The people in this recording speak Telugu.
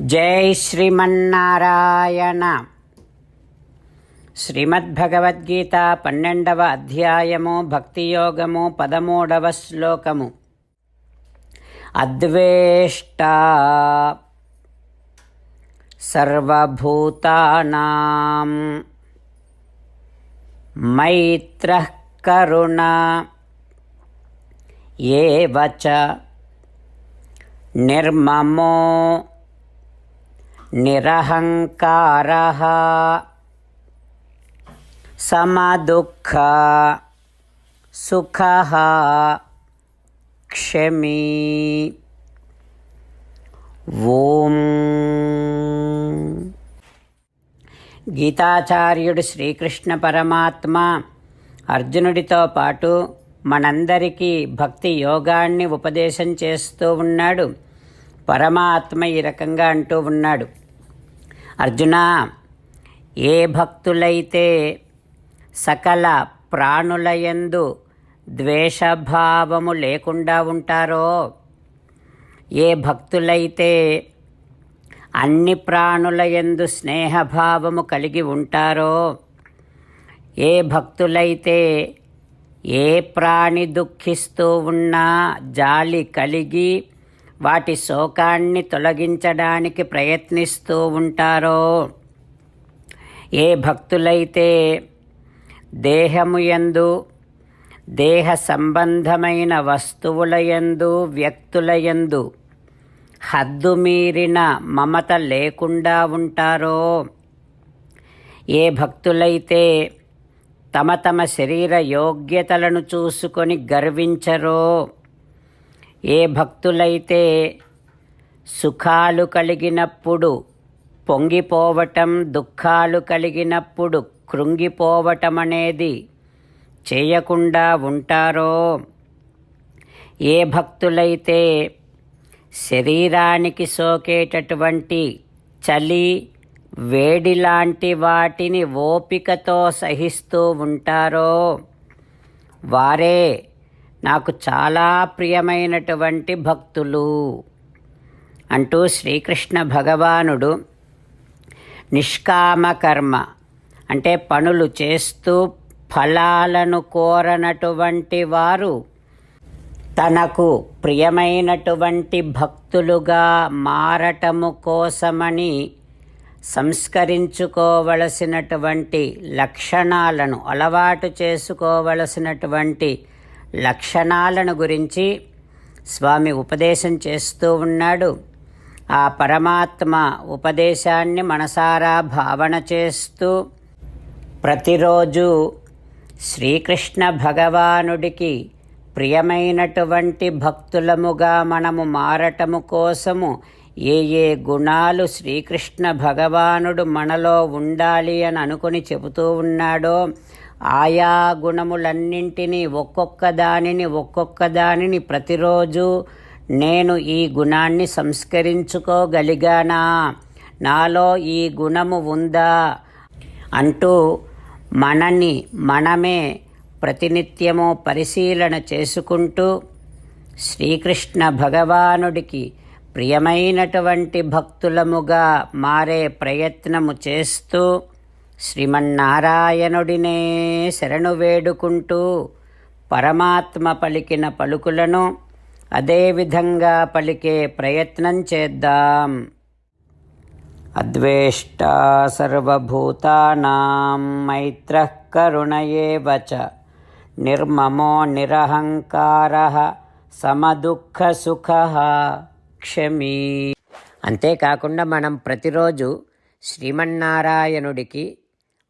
జై శ్రీమన్నారాయణ. శ్రీమద్భగవద్గీత పన్నెండవ అధ్యాయము భక్తియోగము పదమూడవ శ్లోకము. అద్వేష్ట సర్వభూతానాం. మైత్ర కరుణ ఏవ నిర్మమో నిరహంకారः సమదుఃఖ సుఖः క్షమీ ఓం గీతాచార్యుడు శ్రీకృష్ణ పరమాత్మ అర్జునుడితో పాటు మనందరికీ భక్తి యోగాన్ని ఉపదేశం చేస్తూ ఉన్నాడు. పరమాత్మ ఈ రకంగా అంటూ ఉన్నాడు. అర్జున ఏ భక్తులైతే సకల ప్రాణులయందు ద్వేషభావము లేకుండా ఉంటారో ఏ భక్తులైతే అన్ని ప్రాణులయందు స్నేహభావము కలిగి ఉంటారో ఏ భక్తులైతే ఏ ప్రాణి దుఃఖిస్తూ ఉన్నా జాలి కలిగి వాటి శోకాన్ని తొలగించడానికి ప్రయత్నిస్తూ ఉంటారో. ఏ భక్తులైతే దేహము యందు దేహ సంబంధమైన వస్తువులయందు వ్యక్తులయందు హద్దుమీరిన మమత లేకుండా ఉంటారో. ఏ భక్తులైతే తమ తమ శరీర యోగ్యతలను చూసుకొని గర్వించరో. ఏ భక్తులైతే సుఖాలు కలిగినప్పుడు పొంగిపోవటం దుఃఖాలు కలిగినప్పుడు కృంగిపోవటం అనేది చేయకుండా ఉంటారో? ఏ భక్తులైతే శరీరానికి సోకేటటువంటి చలి వేడి లాంటి వాటిని ఓపికతో సహిస్తూ ఉంటారో వారే నాకు చాలా ప్రియమైనటువంటి భక్తులు అంటూ శ్రీకృష్ణ భగవానుడు నిష్కామ కర్మ అంటే పనులు చేస్తూ ఫలాలను కోరనటువంటి వారు తనకు ప్రియమైనటువంటి భక్తులుగా మారటము కోసమని సంస్కరించుకోవలసినటువంటి లక్షణాలను అలవాటు చేసుకోవలసినటువంటి లక్షణాలను గురించి స్వామి ఉపదేశం చేస్తూ ఉన్నాడు. ఆ పరమాత్మ ఉపదేశాన్ని మనసారా భావన చేస్తూ ప్రతిరోజు శ్రీకృష్ణ భగవానుడికి ప్రియమైనటువంటి భక్తులముగా మనము మారటము కోసము ఏ ఏ గుణాలు శ్రీకృష్ణ భగవానుడు మనలో ఉండాలి అని అనుకుని చెబుతూ ఉన్నాడో ఆయా గుణములన్నింటినీ ఒక్కొక్క దానిని ఒక్కొక్క దానిని ప్రతిరోజు నేను ఈ గుణాన్ని సంస్కరించుకోగలిగానా? నాలో ఈ గుణము ఉందా? అంటూ మనని మనమే ప్రతినిత్యము పరిశీలన చేసుకుంటూ శ్రీకృష్ణ భగవానుడికి ప్రియమైనటువంటి భక్తులముగా మారే ప్రయత్నము చేస్తూ శ్రీమన్నారాయణుడినే శరణు వేడుకుంటూ పరమాత్మ పలికిన పలుకులను అదేవిధంగా పలికే ప్రయత్నం చేద్దాం. అద్వేష్టా సర్వభూతానాం మైత్రః కరుణ చ నిర్మమో నిరహంకార సమదుఃఖ సుఖ క్షమీ. అంతేకాకుండా మనం ప్రతిరోజు శ్రీమన్నారాయణుడికి